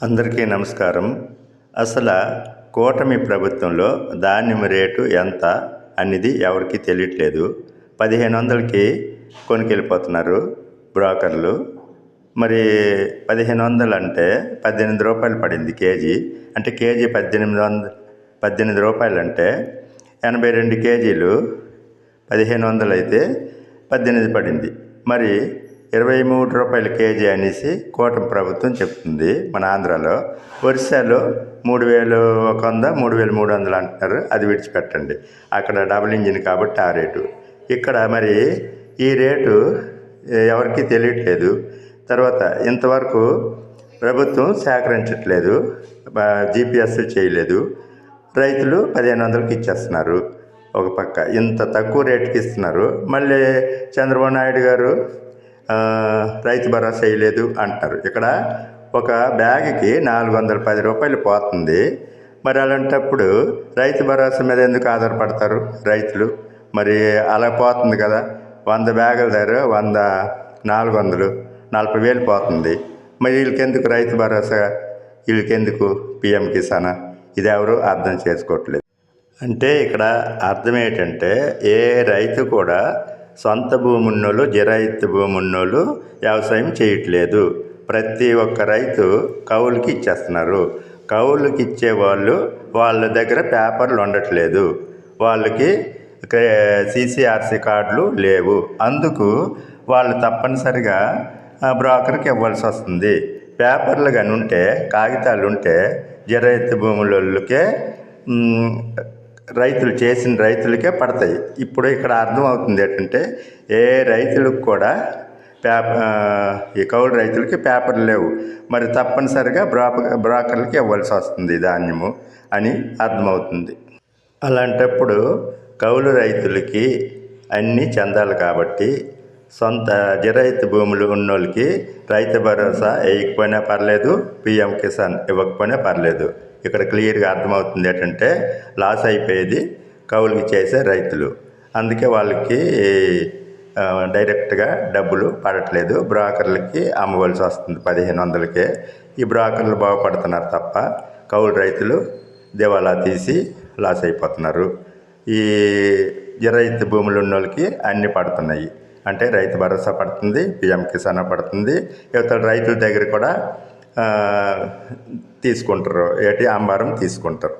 అందరికీ నమస్కారం. అసలు కూటమి ప్రభుత్వంలో ధాన్యం రేటు ఎంత అనేది ఎవరికి తెలియట్లేదు. పదిహేను వందలకి కొనుకెళ్ళిపోతున్నారు బ్రోకర్లు. మరి పదిహేను వందలు అంటే పద్దెనిమిది రూపాయలు పడింది కేజీ. అంటే కేజీ పద్దెనిమిది వంద పద్దెనిమిది రూపాయలు అంటే ఎనభై రెండు కేజీలు పదిహేను వందలు అయితే పద్దెనిమిది పడింది. మరి ఇరవై మూడు రూపాయల కేజీ అనేసి కూటమి ప్రభుత్వం చెప్తుంది మన ఆంధ్రాలో. ఒరిస్సాలో మూడు వేలు ఒక వంద మూడు వేలు మూడు వందలు అంటున్నారు. అది విడిచిపెట్టండి. అక్కడ డబుల్ ఇంజిన్ కాబట్టి ఆ రేటు. ఇక్కడ మరి ఈ రేటు ఎవరికీ తెలియట్లేదు. తర్వాత ఇంతవరకు ప్రభుత్వం సేకరించట్లేదు. జీపీఎస్ చేయలేదు. రైతులు పదిహేను వందలకి ఇచ్చేస్తున్నారు. ఒక పక్క. ఇంత తక్కువ రేటుకి ఇస్తున్నారు. మళ్ళీ చంద్రబాబు నాయుడు గారు రైతు భరోసా వేయలేదు అంటారు. ఇక్కడ ఒక బ్యాగ్కి నాలుగు వందల పది రూపాయలు పోతుంది. మరి అలాంటప్పుడు రైతు భరోసా మీద ఎందుకు ఆధారపడతారు రైతులు? మరి అలా పోతుంది కదా. వంద బ్యాగుల ధర వంద నాలుగు వందలు నలభై వేలు పోతుంది. మరి వీళ్ళకెందుకు రైతు భరోసా? వీళ్ళకెందుకు పిఎం కిసాన్? ఇది ఎవరు అర్థం చేసుకోవట్లేదు. అంటే ఇక్కడ అర్థం ఏంటంటే ఏ రైతు కూడా సొంత భూమి ఉన్నోళ్ళు జిరాయితీ భూమి ఉన్నోళ్ళు వ్యవసాయం చేయట్లేదు. ప్రతి ఒక్క రైతు కౌలుకి ఇచ్చేస్తున్నారు. కౌలుకి ఇచ్చేవాళ్ళు వాళ్ళ దగ్గర పేపర్లు ఉండట్లేదు. వాళ్ళకి సీసీఆర్సీ కార్డులు లేవు. అందుకు వాళ్ళు తప్పనిసరిగా బ్రోకర్కి ఇవ్వాల్సి వస్తుంది. పేపర్లు కానీ ఉంటే కాగితాలు ఉంటే జిరాయితీ భూములకే రైతులు చేసిన రైతులకే పడతాయి. ఇప్పుడు ఇక్కడ అర్థమవుతుంది ఏంటంటే ఏ రైతులకు కూడా పేప ఈ కౌలు రైతులకి పేపర్లు లేవు. మరి తప్పనిసరిగా బ్రోక బ్రోకర్లకి ఇవ్వాల్సి వస్తుంది ధాన్యము అని అర్థమవుతుంది. అలాంటప్పుడు కౌలు రైతులకి అన్నీ చెందాలి కాబట్టి సొంత జిరైతు భూములు ఉన్నోళ్ళకి రైతు భరోసా వేయకపోయినా పర్లేదు పిఎం కిసాన్ ఇవ్వకపోయినా పర్లేదు. ఇక్కడ క్లియర్గా అర్థమవుతుంది ఏంటంటే లాస్ అయిపోయేది కౌలుకి చేసే రైతులు. అందుకే వాళ్ళకి డైరెక్ట్గా డబ్బులు పడట్లేదు. బ్రోకర్లకి అమ్మవలసి వస్తుంది పదిహేను వందలకే. ఈ బ్రోకర్లు బాగుపడుతున్నారు తప్ప కౌలు రైతులు దివాలా తీసి లాస్ అయిపోతున్నారు. ఈ రైతు భూములు ఉన్న వాళ్ళకి అన్నీ పడుతున్నాయి. అంటే రైతు భరోసా పడుతుంది పిఎం కిసాన్ పడుతుంది. ఇవతల రైతుల దగ్గర కూడా తీసుకుంటారు. ఏటి ఆంబారం తీసుకుంటారు.